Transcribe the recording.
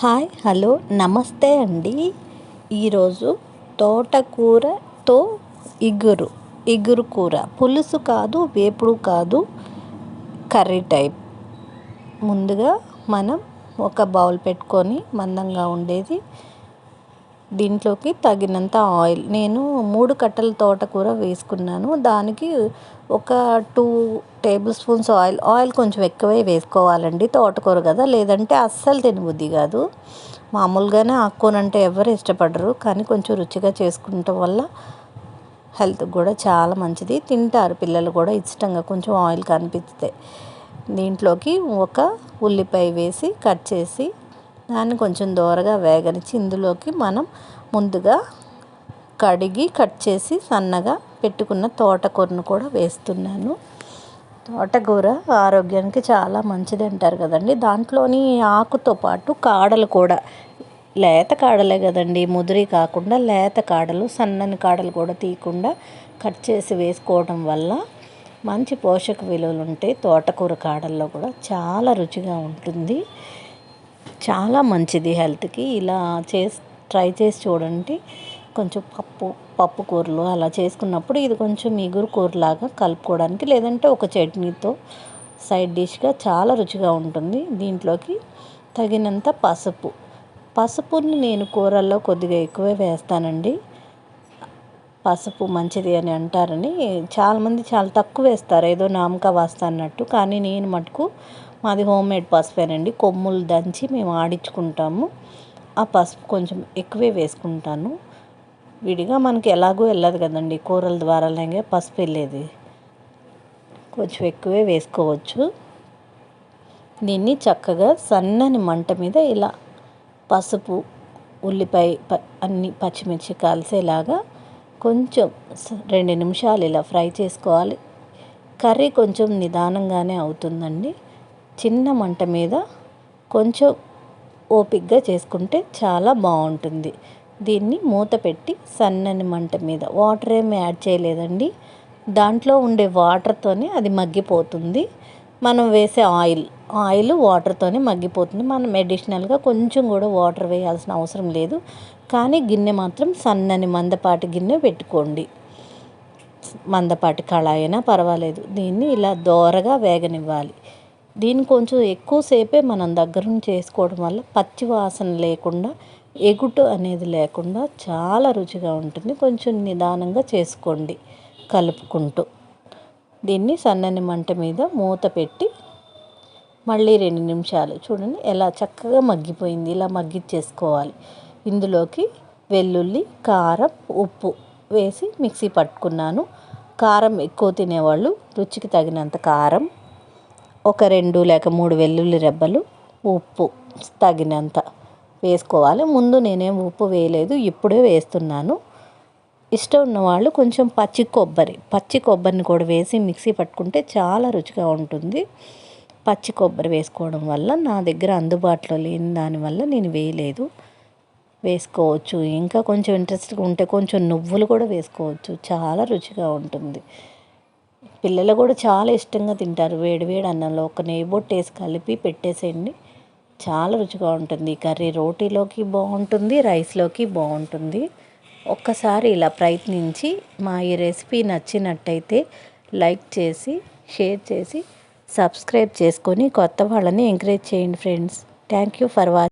Hi hello నమస్తే అండి. ఈరోజు తోటకూరతో ఇగురు ఇగురు కూర. పులుసు కాదు వేపుడు కాదు కర్రీ టైప్. ముందుగా మనం ఒక బౌల్ పెట్టుకొని మందంగా ఉండేది దీంట్లోకి తగినంత ఆయిల్. నేను మూడు కట్టల తోటకూర వేసుకున్నాను. దానికి ఒక two tablespoons oil. Oil కొంచెం ఎక్కువే వేసుకోవాలండి తోటకూర కదా. లేదంటే అస్సలు తినబుద్ధి కాదు. మామూలుగానే ఆకుకూర అంటే ఎవరు ఇష్టపడరు. కానీ కొంచెం రుచిగా చేసుకుంటాం వల్ల హెల్త్కి కూడా చాలా మంచిది. తింటారు పిల్లలు కూడా ఇష్టంగా కొంచెం ఆయిల్ కనిపిస్తే. దీంట్లోకి ఒక ఉల్లిపాయ వేసి కట్ చేసి దాన్ని కొంచెం దోరగా వేగనిచ్చి ఇందులోకి మనం ముందుగా కడిగి కట్ చేసి సన్నగా పెట్టుకున్న తోటకూరను కూడా వేస్తున్నాను. తోటకూర ఆరోగ్యానికి చాలా మంచిది అంటారు కదండి. దాంట్లోని ఆకుతో పాటు కాడలు కూడా లేత కాడలే కదండి. ముదిరి కాకుండా లేత కాడలు సన్నని కాడలు కూడా తీయకుండా కట్ చేసి వేసుకోవడం వల్ల మంచి పోషక విలువలు ఉంటాయి తోటకూర కాడల్లో కూడా చాలా రుచిగా ఉంటుంది. చాలా మంచిది హెల్త్కి. ఇలా చేసి ట్రై చేసి చూడండి. కొంచెం పప్పు పప్పు కూరలు అలా చేసుకున్నప్పుడు ఇది కొంచెం మిగురు కూరలాగా కలుపుకోవడానికి లేదంటే ఒక చట్నీతో సైడ్ డిష్గా చాలా రుచిగా ఉంటుంది. దీంట్లోకి తగినంత పసుపు. పసుపుని నేను కూరల్లో కొద్దిగా ఎక్కువే వేస్తానండి. పసుపు మంచిది అని అంటారని. చాలామంది చాలా తక్కువ వేస్తారు. ఏదో నామక వాస్త అన్నట్టు. కానీ నేను మటుకు మాది హోమ్ మేడ్ పసుపేనండి. కొమ్ములు దంచి మేము ఆడించుకుంటాము. ఆ పసుపు కొంచెం ఎక్కువే వేసుకుంటాను. విడిగా మనకి ఎలాగో వెళ్ళదు కదండి. కూరల ద్వారానే పసుపు వెళ్ళేది. కొంచెం ఎక్కువే వేసుకోవచ్చు. దీన్ని చక్కగా సన్నని మంట మీద ఇలా పసుపు ఉల్లిపాయ ప అన్ని పచ్చిమిర్చి కలిసేలాగా కొంచెం రెండు నిమిషాలు ఇలా ఫ్రై చేసుకోవాలి. కర్రీ కొంచెం నిదానంగానే అవుతుందండి. చిన్న మంట మీద కొంచెం ఓపిక్గా చేసుకుంటే చాలా బాగుంటుంది. దీన్ని మూత పెట్టి సన్నని మంట మీద వాటర్ ఏమి యాడ్ చేయలేదండి. దాంట్లో ఉండే వాటర్తోనే అది మగ్గిపోతుంది. మనం వేసే ఆయిల్ ఆయిల్ వాటర్తోనే మగ్గిపోతుంది. మనం అడిషనల్గా కొంచెం కూడా వాటర్ వేయాల్సిన అవసరం లేదు. కానీ గిన్నె మాత్రం సన్నని మందపాటి గిన్నె పెట్టుకోండి. మందపాటి కళాయినా అయినా పర్వాలేదు. దీన్ని ఇలా దోరగా వేగనివ్వాలి. దీన్ని కొంచెం ఎక్కువసేపే మనం దగ్గరుండి చేసుకోవడం వల్ల పచ్చి వాసన లేకుండా ఎగుటు అనేది లేకుండా చాలా రుచిగా ఉంటుంది. కొంచెం నిదానంగా చేసుకోండి కలుపుకుంటూ. దీన్ని సన్నని మంట మీద మూత పెట్టి మళ్ళీ రెండు నిమిషాలు చూడండి ఎలా చక్కగా మగ్గిపోయింది. ఇలా మగ్గిచ్చేసుకోవాలి. ఇందులోకి వెల్లుల్లి కారం ఉప్పు వేసి మిక్సీ పట్టుకున్నాను. కారం ఎక్కువ తినేవాళ్ళు రుచికి తగినంత కారం ఒక రెండు లేక మూడు వెల్లుల్లి రెబ్బలు ఉప్పు తగినంత వేసుకోవాలి. ముందు నేనేం ఉప్పు వేయలేదు ఇప్పుడే వేస్తున్నాను. ఇష్టం ఉన్నవాళ్ళు కొంచెం పచ్చి కొబ్బరి పచ్చి కొబ్బరిని కూడా వేసి మిక్సీ పట్టుకుంటే చాలా రుచిగా ఉంటుంది. పచ్చి కొబ్బరి వేసుకోవడం వల్ల నా దగ్గర అందుబాటులో లేని దానివల్ల నేను వేయలేదు. వేసుకోవచ్చు. ఇంకా కొంచెం ఇంట్రెస్ట్గా ఉంటే కొంచెం నువ్వులు కూడా వేసుకోవచ్చు. చాలా రుచిగా ఉంటుంది. పిల్లలు కూడా చాలా ఇష్టంగా తింటారు. వేడి వేడి అన్నంలో ఒక నెయ్యి బొట్టు వేసి కలిపి పెట్టేసేయండి. చాలా రుచిగా ఉంటుంది. కర్రీ రోటీలోకి బాగుంటుంది రైస్లోకి బాగుంటుంది. ఒక్కసారి ఇలా ప్రయత్నించి మా ఈ రెసిపీ నచ్చినట్టయితే లైక్ చేసి షేర్ చేసి సబ్స్క్రైబ్ చేసుకొని కొత్త వాళ్ళని ఎంకరేజ్ చేయండి friends. Thank you for watching